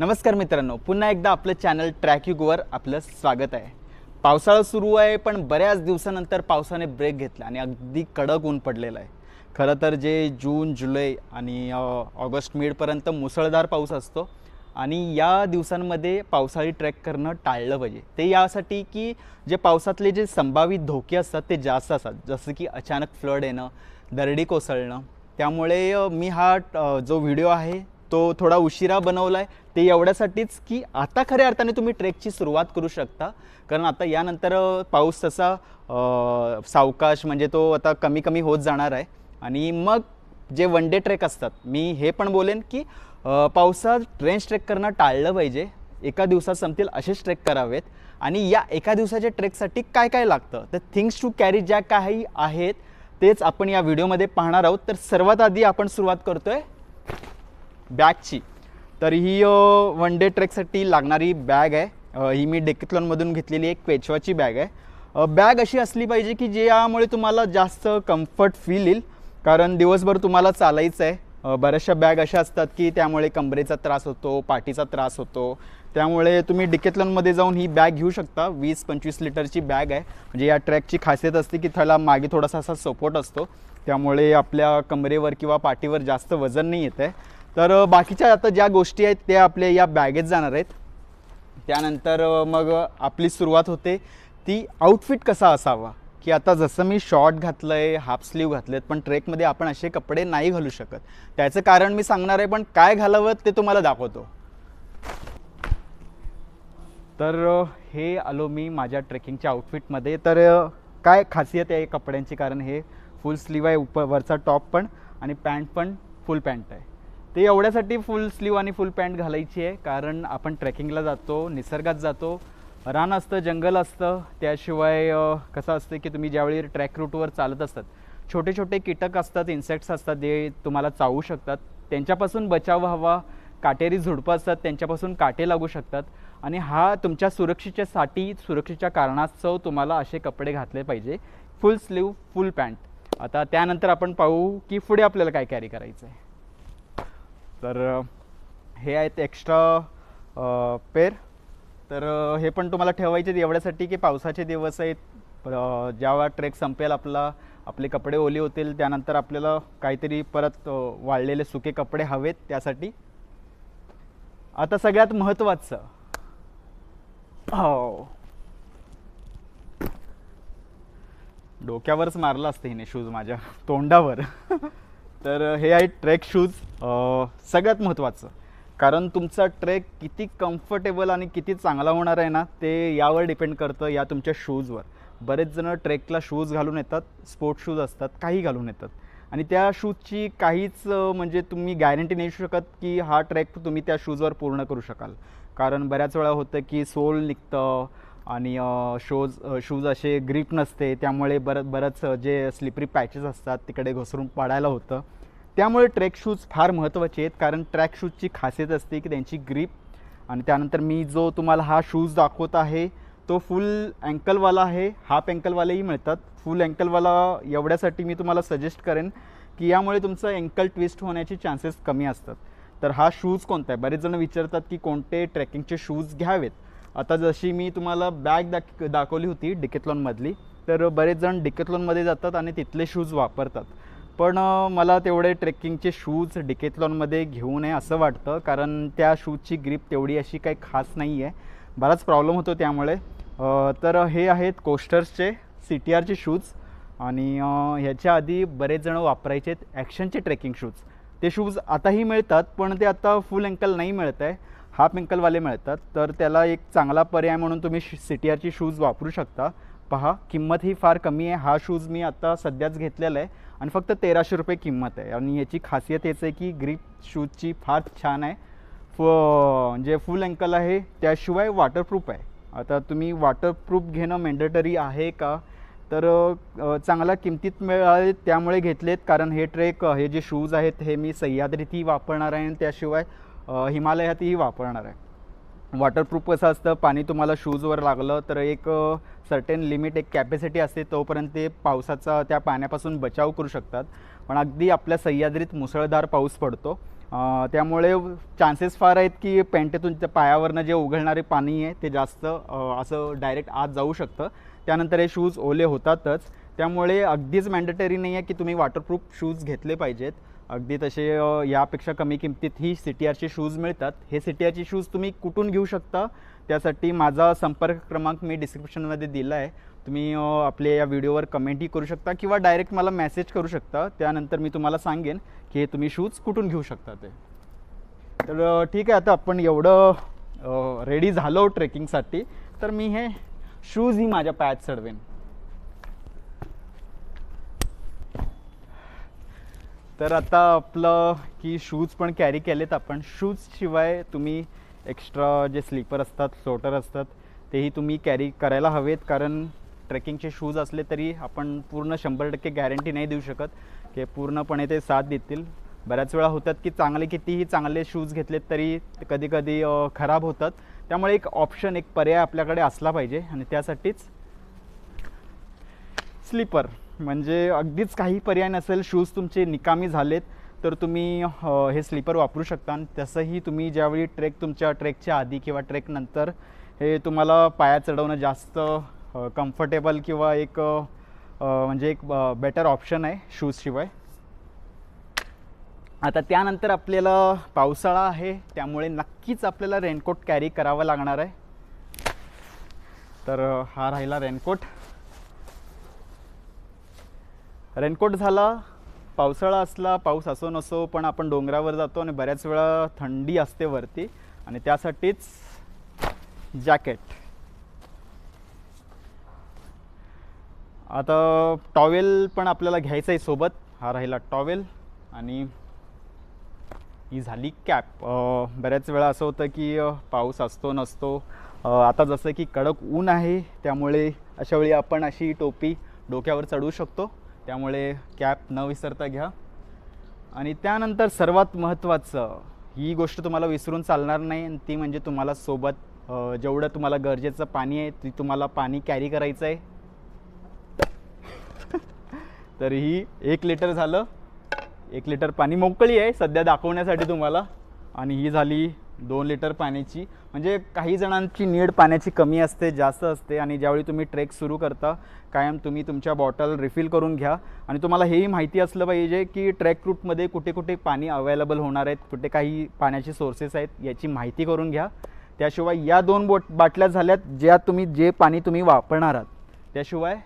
नमस्कार मित्रांनो पुन्हा एकदा आपलं चॅनल ट्रॅकयुगवर आपलं स्वागत आहे. पावसाळा सुरू आहे पण बऱ्याच दिवसानंतर पावसाने ब्रेक घेतला आणि अगदी कडक ऊन पडलेलं आहे. खरं तर जे जून जुलै आणि ऑगस्ट मिडपर्यंत मुसळधार पाऊस असतो आणि या दिवसांमध्ये पावसाळी ट्रेक करणं टाळलं पाहिजे. ते यासाठी की जे पावसातले जे संभावित धोके असतात ते जास्त असतात. जसं की अचानक फ्लड येणं दरडी कोसळणं. त्यामुळे मी हा जो व्हिडिओ आहे तो थोडा उशिरा बनवला आहे ते एवढ्यासाठीच की आता खऱ्या अर्थाने तुम्ही ट्रेकची सुरुवात करू शकता. कारण आता यानंतर पाऊस तसा सावकाश म्हणजे तो आता कमी कमी होत जाणार आहे. आणि मग जे वन डे ट्रेक असतात मी हे पण बोलेन की पावसात रेंज ट्रेक करणं टाळलं पाहिजे. एका दिवसात संपतील असेच ट्रेक करावेत. आणि या एका दिवसाच्या ट्रेकसाठी काय काय लागतं? तर थिंग्स टू कॅरी ज्या काही आहेत तेच आपण या व्हिडिओमध्ये पाहणार आहोत. तर सर्वात आधी आपण सुरुवात करतो आहे बॅगची. तर ही वन डे ट्रेकसाठी लागणारी बॅग आहे. ही मी डेकेथलॉनमधून घेतलेली एक क्वेचवाची बॅग आहे. बॅग अशी असली पाहिजे की ज्यामुळे तुम्हाला जास्त कम्फर्ट फील येईल. कारण दिवसभर तुम्हाला चालायचं आहे. बऱ्याचशा बॅग अशा असतात की त्यामुळे कमरेचा त्रास होतो पाठीचा त्रास होतो. त्यामुळे तुम्ही डिकेथलॉनमध्ये जाऊन ही बॅग घेऊ शकता. वीस पंचवीस लिटरची बॅग आहे. म्हणजे या ट्रॅकची खासियत असते की त्याला मागे थोडासा असा सपोर्ट असतो. त्यामुळे आपल्या कमरेवर किंवा पाठीवर जास्त वजन नाही येत आहे. तर बाकीच्या आता ज्या गोष्टी आहेत त्या आपल्या या बॅगेत जाणार आहेत. त्यानंतर मग आपली सुरुवात होते. ती आउटफिट कसा असावा? की आता जसं मी शॉर्ट घातलं आहे हाफ स्लीव आहेत पण ट्रेकमध्ये आपण असे कपडे नाही घालू शकत. त्याचं कारण मी सांगणार आहे पण काय घालावं ते तुम्हाला दाखवतो. तर हे आलो मी माझ्या ट्रेकिंगच्या आउटफिटमध्ये तर काय खासियत आहे कपड्यांची? कारण हे फुल स्लीव आहे उप वरचा टॉप पण आणि पॅन्ट पण फुल पॅन्ट आहे. ते एवढ्यासाठी फुल स्लीव आणि फुल पॅन्ट घालायची आहे कारण आपण ट्रेकिंगला जातो निसर्गात जातो. रान असतं जंगल असतं. त्याशिवाय कसं असतं की तुम्ही ज्यावेळी ट्रॅक रूटवर चालत असतात छोटे छोटे कीटक असतात इन्सेक्ट्स असतात जे तुम्हाला चावू शकतात. त्यांच्यापासून बचाव हवा काटेरी झुडपं असतात त्यांच्यापासून काटे लागू शकतात. आणि हा तुमच्या सुरक्षेच्यासाठी सुरक्षेच्या कारणास्तव तुम्हाला असे कपडे घातले पाहिजे. फुल स्लीव फुल पॅन्ट आता त्यानंतर आपण पाहू की पुढे आपल्याला काय कॅरी करायचं आहे तर हे आहेत एक्स्ट्रा पेर. तर हे पण तुम्हाला ठेवायचे आहेत एवढ्यासाठी की पावसाचे दिवस आहेत. ज्यावेळा ट्रेक संपेल आपला आपले कपडे ओले होतील त्यानंतर आपल्याला काहीतरी परत वाळलेले सुके कपडे हवेत त्यासाठी. आता सगळ्यात महत्त्वाचं हो. डोक्यावरच मारलं असतं हिने शूज माझ्या. तोंडावर. तर हे आहे ट्रेक शूज सगळ्यात महत्त्वाचं. कारण तुमचा ट्रेक किती कम्फर्टेबल आणि किती चांगला होणार आहे ना ते यावर डिपेंड करतं या तुमच्या शूजवर बरेच जण ट्रेकला शूज घालून येतात स्पोर्ट्स शूज असतात काही घालून येतात. आणि त्या शूजची काहीच म्हणजे तुम्ही गॅरंटी नाही शकत की हा ट्रेक तुम्ही त्या शूजवर पूर्ण करू शकाल. कारण बऱ्याच वेळा होतं की सोल निघतं आणि शोज शूज असे ग्रीप नसते त्यामुळे बरं बरंच जे स्लिपरी पॅचेस असतात तिकडे घसरून पडायला होतं. त्यामुळे ट्रॅक शूज फार महत्त्वाचे आहेत कारण ट्रॅक शूजची खासियत असते की त्यांची ग्रीप आणि त्यानंतर मी जो तुम्हाला हा शूज दाखवत आहे तो फुल अँकलवाला आहे हाफ अँकलवालेही मिळतात. फुल अँकलवाला एवढ्यासाठी मी तुम्हाला सजेस्ट करेन की यामुळे तुमचं अँकल ट्विस्ट होण्याचे चान्सेस कमी असतात. तर हा शूज कोणता आहे? बरेच जण विचारतात की कोणते ट्रेकिंगचे शूज घ्यावेत? आता जशी मी तुम्हाला बॅग दाख दाखवली होती डिकेथलॉनमधली तर बरेच जण डिकेथलॉनमध्ये जातात आणि तिथले शूज वापरतात. पण मला तेवढे ट्रेकिंगचे शूज डिकेथलॉनमध्ये घेऊ नये असं वाटतं कारण त्या शूजची ग्रीप तेवढी अशी काही खास नाही आहे बराच प्रॉब्लेम होतो त्यामुळे. तर हे आहेत कोस्टर्सचे सी टी आरचे शूज आणि ह्याच्या आधी बरेच जण वापरायचे आहेत ॲक्शनचे ट्रेकिंग शूज ते शूज आताही मिळतात पण ते आता फुल अँकल नाही मिळत आहे हाफ अँकलवाले मिळतात तर त्याला एक चांगला पर्याय म्हणून तुम्ही सी टी आरची शूज वापरू शकता. पहा किंमत ही फार कमी आहे. हा शूज मी आता सध्याच घेतलेला आहे आणि फक्त तेराशे रुपये किंमत आहे. आणि याची खासियत हेच आहे की ग्रीप शूजची फार छान आहे. फ म्हणजे फुल अँकल आहे. त्याशिवाय वॉटरप्रूफ आहे. आता तुम्ही वॉटरप्रूफ घेणं मॅन्डेटरी आहे का? तर चांगल्या किमतीत मिळाले त्यामुळे घेतलेत. कारण हे ट्रेक हे जे शूज आहेत हे मी सह्याद्रीतही वापरणार आहे आणि त्याशिवाय हिमालयातही वापरणार आहे. वॉटरप्रूफ कसं असतं पाणी तुम्हाला शूजवर लागलं तर एक सर्टेन लिमिट एक कॅपॅसिटी असते तोपर्यंत ते पावसाचा त्या पाण्यापासून बचाव करू शकतात. पण अगदी आपल्या सह्याद्रीत मुसळधार पाऊस पडतो. त्यामुळे चान्सेस फार आहेत की पॅन्टेतून त्या पायावरनं जे उघडणारे पाणी आहे ते जास्त असं डायरेक्ट आत जाऊ शकतं. त्यानंतर हे शूज ओले होतातच. त्यामुळे अगदीच मॅन्डेटरी नाही आहे की तुम्ही वॉटरप्रूफ शूज घेतले पाहिजेत. अगदी तसे यापेक्षा कमी किमतीत ही सी टी आरचे शूज मिळतात. हे सी टी आरचे शूज तुम्ही कुठून घेऊ शकता? त्यासाठी माझा संपर्क क्रमांक मी डिस्क्रिप्शनमध्ये दिला आहे. तुम्ही आपल्या या व्हिडिओवर कमेंटही करू शकता किंवा डायरेक्ट मला मेसेज करू शकता. त्यानंतर मी तुम्हाला सांगेन की हे तुम्ही शूज कुठून घेऊ शकता ते. तर ठीक आहे आता आपण एवढं रेडी झालो ट्रेकिंगसाठी तर मी हे शूजही माझ्या पायात चढवेन. तर आता आपलं की शूज पण कॅरी केलेत आपण. शूजशिवाय तुम्ही एक्स्ट्रा जे स्लीपर असतात फ्लोटर असतात तेही तुम्ही कॅरी करायला हवेत. कारण ट्रेकिंगचे शूज असले तरी आपण पूर्ण शंभर टक्के गॅरंटी नाही देऊ शकत. की पूर्णपणे ते साथ देतील. बऱ्याच वेळा होतात की चांगले कितीही चांगले शूज घेतलेत तरी कधीकधी कधी कधी खराब होतात. त्यामुळे एक ऑप्शन एक पर्याय आपल्याकडे असला पाहिजे. आणि त्यासाठीच स्लीपर म्हणजे अगदीच काही पर्याय नसेल शूज तुमचे निकामी झालेत तर तुम्ही हे स्लीपर वापरू शकता. आणि तसंही तुम्ही ज्यावेळी ट्रेक तुमच्या ट्रेकच्या आधी किंवा ट्रेकनंतर हे तुम्हाला पायात चढवणं जास्त कम्फर्टेबल किंवा एक म्हणजे एक बेटर ऑप्शन आहे शूजशिवाय आता त्यानंतर आपल्याला पावसाळा आहे त्यामुळे नक्कीच आपल्याला रेनकोट कॅरी करावा लागणार आहे. तर हा राहिला रेनकोट रेनकोट झाला पावसाळा असला पाऊस असो नसो पण आपण डोंगरावर जातो आणि बऱ्याच वेळा थंडी असते वरती आणि त्यासाठीच जॅकेट. आता टॉवेल पण आपल्याला घ्यायचं आहे सोबत हा राहिला टॉवेल आणि ही झाली कॅप. बऱ्याच वेळा असं होतं की पाऊस असतो नसतो. आता जसं की कडक ऊन आहे त्यामुळे अशावेळी आपण अशी टोपी डोक्यावर चढवू शकतो. त्यामुळे कॅप न विसरता घ्या. आणि त्यानंतर सर्वात महत्त्वाचं ही गोष्ट तुम्हाला विसरून चालणार नाही आणि ती म्हणजे तुम्हाला सोबत जेवढं तुम्हाला गरजेचं पाणी आहे ती तुम्हाला पाणी कॅरी करायचं आहे. तर ही एक लिटर झालं. एक लिटर पाणी मोकळी आहे सध्या दाखवण्यासाठी तुम्हाला. आणि ही झाली दोन लिटर पाण्याची. म्हणजे काही जणांची नीड पाण्याची कमी असते जास्त असते आणि ज्यावेळी तुम्ही ट्रेक सुरू करता कायम तुम्ही तुमच्या बॉटल रिफिल करून घ्या. आणि तुम्हाला हेही माहिती असलं पाहिजे की ट्रॅक रूटमध्ये कुठे कुठे पाणी अवेलेबल होणार आहेत कुठे काही पाण्याचे सोर्सेस आहेत याची माहिती करून घ्या. त्याशिवाय या दोन बोट बाटल्या झाल्यात ज्या तुम्ही जे पाणी तुम्ही वापरणार आहात. त्याशिवाय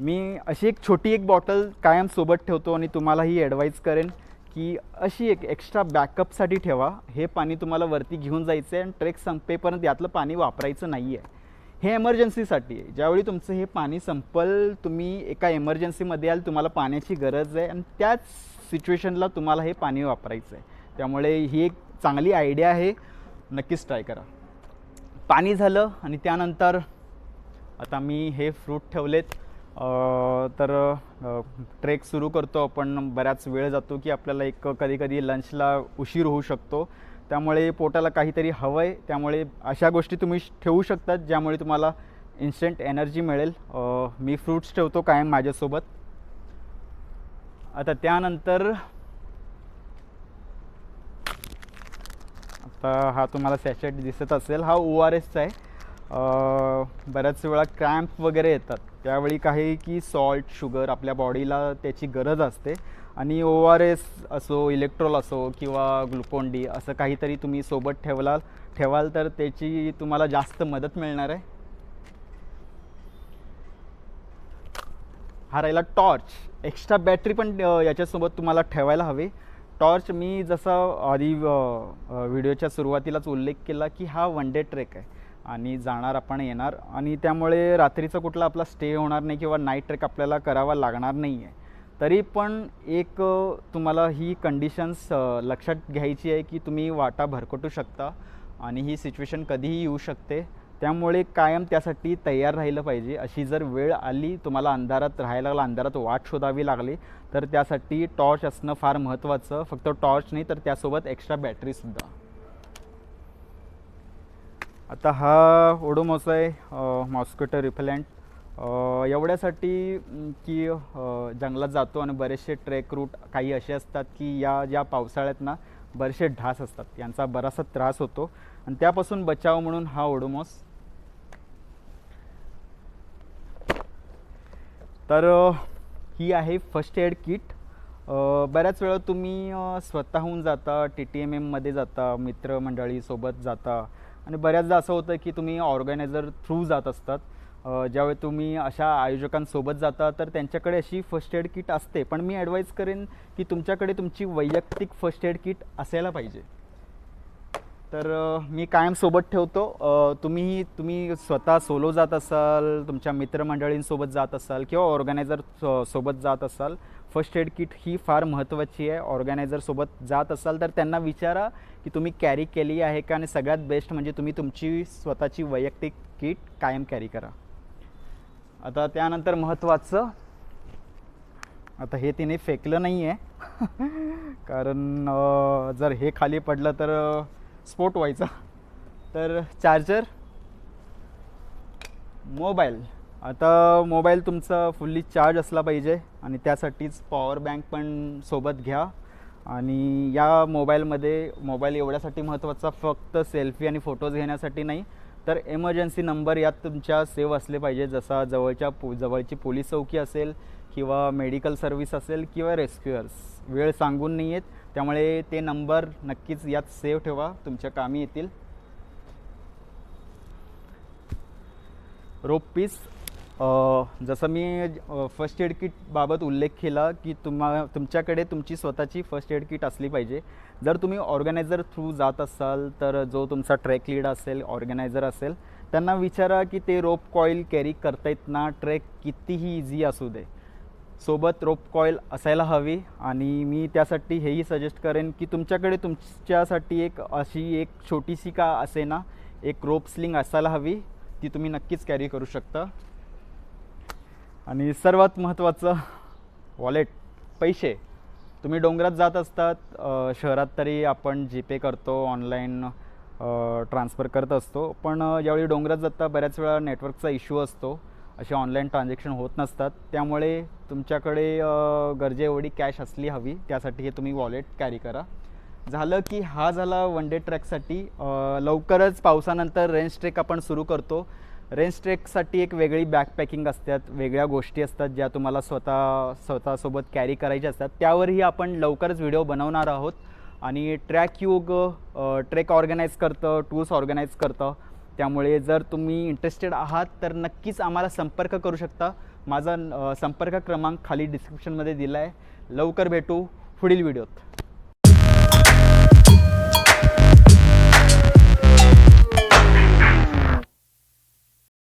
मी अशी एक छोटी एक बॉटल कायम सोबत ठेवतो आणि तुम्हालाही ॲडवाईज करेन की अशी एक एक्स्ट्रा बॅकअपसाठी ठेवा. हे पाणी तुम्हाला वरती घेऊन जायचं आहे आणि ट्रेक संपेपर्यंत यातलं पाणी वापरायचं नाही आहे हे एमर्जन्सीसाठी आहे. ज्यावेळी तुमचं हे पाणी संपल तुम्ही एका एमर्जन्सीमध्ये याल तुम्हाला पाण्याची गरज आहे आणि त्याच सिच्युएशनला तुम्हाला हे पाणी वापरायचं आहे त्यामुळे ही एक चांगली आयडिया आहे. नक्कीच ट्राय करा. पाणी झालं आणि त्यानंतर आता मी हे फ्रूट ठेवलेत. तर ट्रेक सुरू करतो आपण. बऱ्याच वेळ जातो की आपल्याला एक कधीकधी लंचला उशीर होऊ शकतो. त्यामुळे पोटाला काहीतरी हवं आहे त्यामुळे अशा गोष्टी तुम्ही ठेवू शकतात ज्यामुळे तुम्हाला इन्स्टंट एनर्जी मिळेल. मी फ्रूट्स ठेवतो कायम माझ्यासोबत. आता त्यानंतर आता हा तुम्हाला सॅचेट दिसत असेल. हा ओ आर एसचा आहे. बऱ्याच वेळा क्रॅम्प वगैरे येतात. त्यावेळी काही की सॉल्ट शुगर आपल्या बॉडीला त्याची गरज असते. आणि ओ आर एस असो इलेक्ट्रॉल असो किंवा ग्लुकोन डी असं काहीतरी तुम्ही सोबत ठेवला ठेवाल तर त्याची तुम्हाला जास्त मदत मिळणार आहे. हा राहिला टॉर्च एक्स्ट्रा बॅटरी पण याच्यासोबत तुम्हाला ठेवायला हवी. टॉर्च मी जसं आधी व्हिडिओच्या सुरुवातीलाच उल्लेख केला की हा वन डे ट्रेक आहे. आणि जाणार आपण येणार. आणि त्यामुळे रात्रीचं कुठला आपला स्टे होणार नाही किंवा नाईट ट्रेक आपल्याला करावा लागणार नाही आहे तरी पण एक तुम्हाला ही कंडिशन्स लक्षात घ्यायची आहे की तुम्ही वाटा भरकटू शकता आणि ही सिच्युएशन कधीही येऊ शकते. त्यामुळे कायम त्यासाठी तयार राहिलं पाहिजे. अशी जर वेळ आली तुम्हाला अंधारात राहायला लागला अंधारात वाट शोधावी लागली तर त्यासाठी टॉर्च असणं फार महत्त्वाचं फक्त टॉर्च नाही तर त्यासोबत एक्स्ट्रा बॅटरीसुद्धा आता हा ओडोमॉस आहे मॉस्किटो रिपेलंट. एवढ्यासाठी की जंगलात जातो आणि बरेचसे ट्रेक रूट काही असे असतात की या ज्या पावसाळ्यात ना बरेचसे ढास असतात. यांचा बराचसा त्रास होतो. आणि त्यापासून बचाव म्हणून हा ओडोमॉस. तर ही आहे फर्स्ट एड किट. बऱ्याच वेळा तुम्ही स्वतःहून जाता टी टी एम एममध्ये जाता मित्रमंडळीसोबत जाता आणि बऱ्याचदा असं होतं की तुम्ही ऑर्गनायझर थ्रू जात असतात. ज्यावेळी तुम्ही अशा आयोजकांसोबत जाता तर त्यांच्याकडे अशी फर्स्ट एड किट असते. पण मी ॲडवाईज करेन की तुमच्याकडे तुमची वैयक्तिक फर्स्ट एड किट असायला पाहिजे. तर मी कायम सोबत ठेवतो. तुम्ही तुम्ही स्वतः सोलो जात असाल तुमच्या मित्रमंडळींसोबत जात असाल किंवा ऑर्गनायझर सोबत जात असाल फर्स्ट एड किट ही फार महत्त्वाची आहे. ऑर्गनायझरसोबत जात असाल तर त्यांना विचारा की तुम्ही कॅरी केली आहे का आणि सगळ्यात बेस्ट म्हणजे तुम्ही तुमची स्वतःची वैयक्तिक किट कायम कॅरी करा. आता त्यानंतर महत्त्वाचं आता हे तिने फेकलं नाही आहे कारण जर हे खाली पडलं तर स्फोट व्हायचा. तर चार्जर मोबाईल. आता मोबाईल तुमचा फुल्ली चार्ज असला पाहिजे आणि त्यासाठीच पॉवर बँक पण सोबत घ्या. आणि या मोबाईलमध्ये मोबाईल एवढ्यासाठी महत्त्वाचा फक्त सेल्फी आणि फोटोज घेण्यासाठी नाही तर एमर्जन्सी नंबर यात तुमच्या सेव्ह असले पाहिजे. जसा जवळच्या पो जवळची पोलीस चौकी असेल किंवा मेडिकल सर्व्हिस असेल किंवा रेस्क्युअर्स. वेळ सांगून नाही आहेत त्यामुळे ते नंबर नक्कीच यात सेव्ह ठेवा. तुमच्या कामी येतील. रोप पीस जसं मी फर्स्ट एड किटबाबत उल्लेख केला की तुम्हा तुमच्याकडे तुमची स्वतःची फर्स्ट एड किट असली पाहिजे. जर तुम्ही ऑर्गनायझर थ्रू जात असाल तर जो तुमचा ट्रॅक लीड असेल ऑर्गनायझर असेल त्यांना विचारा की ते रोप कॉईल कॅरी करता येत ना? ट्रॅक कितीही इझी असू दे. सोबत रोप कॉईल असायला हवी आणि मी त्यासाठी हेही सजेस्ट करेन की तुमच्याकडे तुमच्यासाठी एक अशी एक छोटीशी का असे ना एक रोप स्लिंग असायला हवी ती तुम्ही नक्कीच कॅरी करू शकता. आणि सर्वात महत्त्वाचं वॉलेट पैसे. तुम्ही डोंगरात जात असतात शहरात तरी आपण जी पे करतो ऑनलाईन ट्रान्सफर करत असतो. पण ज्यावेळी डोंगरात जाता बऱ्याच वेळा नेटवर्कचा इश्यू असतो. असे ऑनलाईन ट्रान्झॅक्शन होत नसतात. त्यामुळे तुमच्याकडे गरजेएवढी गरजे एवढी कॅश असली हवी. त्यासाठी हे तुम्ही वॉलेट कॅरी करा. झालं की हा झाला वन डे ट्रॅकसाठी लवकरच पावसानंतर रेंज ट्रेक आपण सुरू करतो. रेंज ट्रेकसाठी एक वेगळी बॅकपॅकिंग असतात वेगळ्या गोष्टी असतात ज्या तुम्हाला स्वतः स्वतःसोबत कॅरी करायच्या असतात. त्यावरही आपण लवकरच व्हिडिओ बनवणार आहोत. आणि ट्रॅक युग ट्रेक ऑर्गनाईज करतं टूर्स ऑर्गनाईज करतं. त्यामुळे जर तुम्ही इंटरेस्टेड आहात तर नक्कीच आम्हाला संपर्क करू शकता. माझा संपर्क क्रमांक खाली डिस्क्रिप्शनमध्ये दिला आहे लवकर भेटू पुढील व्हिडिओत